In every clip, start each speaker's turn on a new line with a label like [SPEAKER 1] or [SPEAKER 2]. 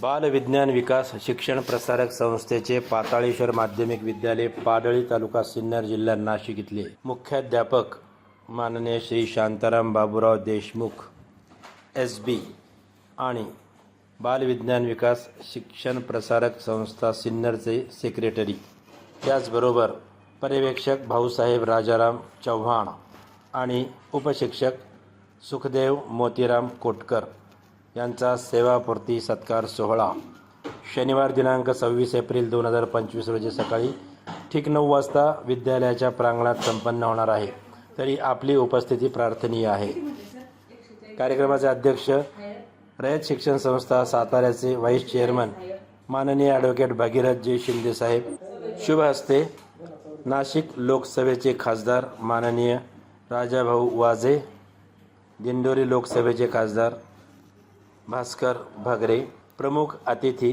[SPEAKER 1] बालविज्ञान विकास शिक्षण प्रसारक संस्थेचे पाताळेश्वर माध्यमिक विद्यालय पाडळी तालुका सिन्नर जिल्हा नाशिक इथले मुख्याध्यापक माननीय श्री शांताराम बाबूराव देशमुख एस बी आणि बालविज्ञान विकास शिक्षण प्रसारक संस्था सिन्नरचे सेक्रेटरी त्याचबरोबर पर्यवेक्षक भाऊसाहेब राजाराम चव्हाण आणि उपशिक्षक सुखदेव मोतीराम कोटकर. यांचा सेवापूर्ती सत्कार सोहळा. शनिवार दिनांक सव्वीस एप्रिल दोन हजार पंचवीस रोजी सकाळी ठीक नऊ वाजता विद्यालयाच्या प्रांगणात संपन्न होणार आहे. तरी आपली उपस्थिती प्रार्थनीय आहे. कार्यक्रमाचे अध्यक्ष रयत शिक्षण संस्था साताऱ्याचे व्हाईस चेअरमन माननीय ॲडव्होकेट भगीरथजी शिंदे साहेब शुभ हस्ते नाशिक लोकसभेचे खासदार माननीय राजाभाऊ वाजे दिंडोरी लोकसभेचे खासदार भास्कर भागरे प्रमुख अतिथी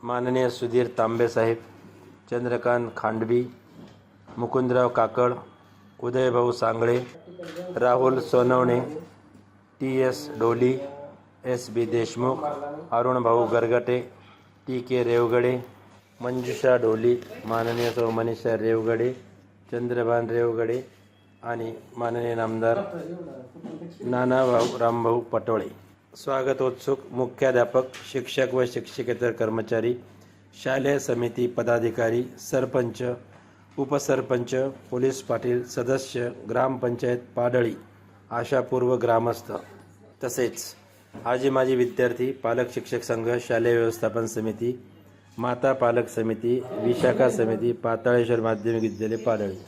[SPEAKER 1] माननीय Sudhir तांबेसाहेब Chandrakant Khandvi Mukundrao Kakad Udaybhau Sangle Rahul Sonawane T S Doli S B Deshmukh Arunbhau Gargate T K Revgade Manjusha Doli माननीय सौ मनीषा रेवगडे चंद्रभान रेवगडे आणि माननीय नामदार नानाभाऊ रामभाऊ पटोळे. स्वागतोत्सुक मुख्याध्यापक शिक्षक व शिक्षकेतर कर्मचारी शालेय समिती पदाधिकारी सरपंच उपसरपंच पोलीस पाटील सदस्य ग्रामपंचायत पाडळी आशापूर्व ग्रामस्थ. तसेच आजी माजी विद्यार्थी पालक शिक्षक संघ शालेय व्यवस्थापन समिती माता पालक समिती विशाखा समिती पाताळेश्वर माध्यमिक विद्यालय पाडळी.